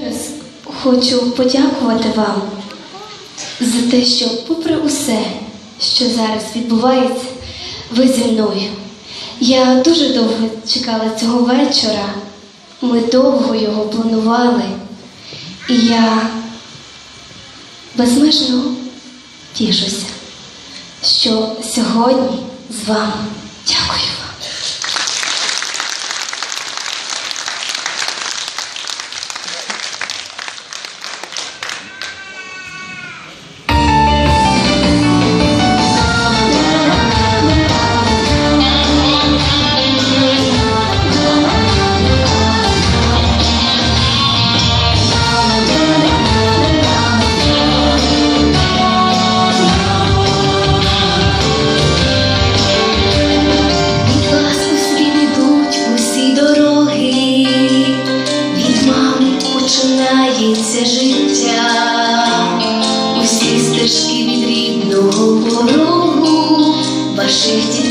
Зараз хочу подякувати вам за те, що, попри усе, що зараз відбувається, ви зі мною. Я дуже довго чекала цього вечора. Ми довго його планували, і я безмежно тішуся, що сьогодні з вами. Дякую починається життя, усі стежки від рідного порогу, ваших дітей.